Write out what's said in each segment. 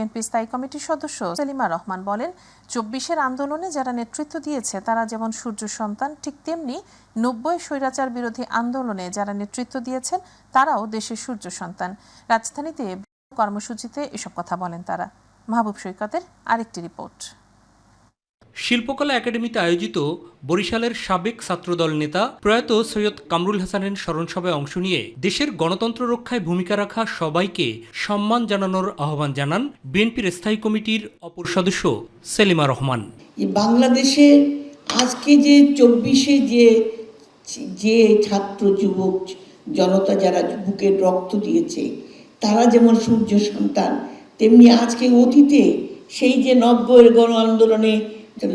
BNP স্থায়ী কমিটির সদস্য সেলিমা রহমান বলেন, চব্বিশের আন্দোলনে যারা নেতৃত্ব দিয়েছে, তারা যেমন সূর্য সন্তান, ঠিক তেমনি নব্বই স্বৈরাচার বিরোধী আন্দোলনে যারা নেতৃত্ব দিয়েছেন, তারাও দেশের সূর্য সন্তান। রাজধানীতে কর্মসূচিতে এসব কথা বলেন তারা। মাহবুব সৈকতের আরেকটি রিপোর্ট। শিল্পকলা একাডেমিতে আয়োজিত বরিশালের সাবেক ছাত্রদল নেতা প্রয়াত সৈয়দ কামরুল হাসানের স্মরণসভায় অংশ নিয়ে দেশের গণতন্ত্র রক্ষায় ভূমিকা রাখা সবাইকে সম্মান জানানোর আহ্বান জানান বিএনপির স্থায়ী কমিটির অপর সদস্য সেলিমা রহমান। বাংলাদেশে আজকে যে চব্বিশে যে যে ছাত্র যুবক জনতা যারা বুকের রক্ত দিয়েছে, তারা যেমন সূর্য সন্তান, তেমনি আজকে অতীতে সেই যে নব্বইয়ের গণ আন্দোলনে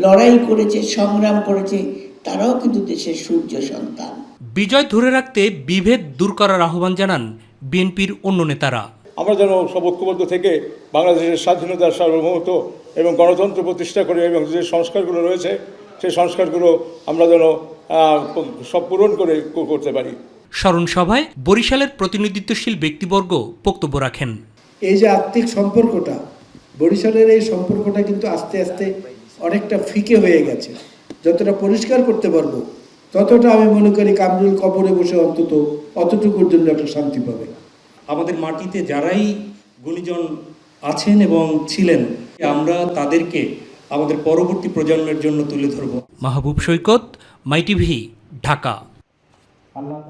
লড়াই করেছে সংগ্রাম করেছে তারাও কিন্তু দেশের সূর্য সন্তান। বিজয় ধরে রাখতে বিভেদ দূর করার আহ্বান জানান বিএনপির অন্য নেতারা। আমরা যেন সব ঐক্যবদ্ধ থেকে বাংলাদেশের স্বাধীনতার সার্বভৌমত্ব এবং গণতন্ত্র প্রতিষ্ঠা করে এবং যে সংস্কারগুলো রয়েছে সেই সংস্কারগুলো আমরা যেন সব পূরণ করে করতে পারি। স্মরণ সভায় বরিশালের প্রতিনিধিত্বশীল ব্যক্তিবর্গ বক্তব্য রাখেন। এই যে আত্মিক সম্পর্কটা বরিশালের এই সম্পর্কটা কিন্তু আস্তে আস্তে অনেকটা ফিকে হয়ে গেছে। যতটা পরিষ্কার করতে পারব ততটা আমি মনে করি কামরুল কবরে বসে অন্তত অতটুকুর জন্য একটা শান্তি পাবে। আমাদের মাটিতে যারাই গুণীজন আছেন এবং ছিলেন আমরা তাদেরকে আমাদের পরবর্তী প্রজন্মের জন্য তুলে ধরব। মাহবুব সৈকত মাইটিভি ঢাকা। আল্লাহ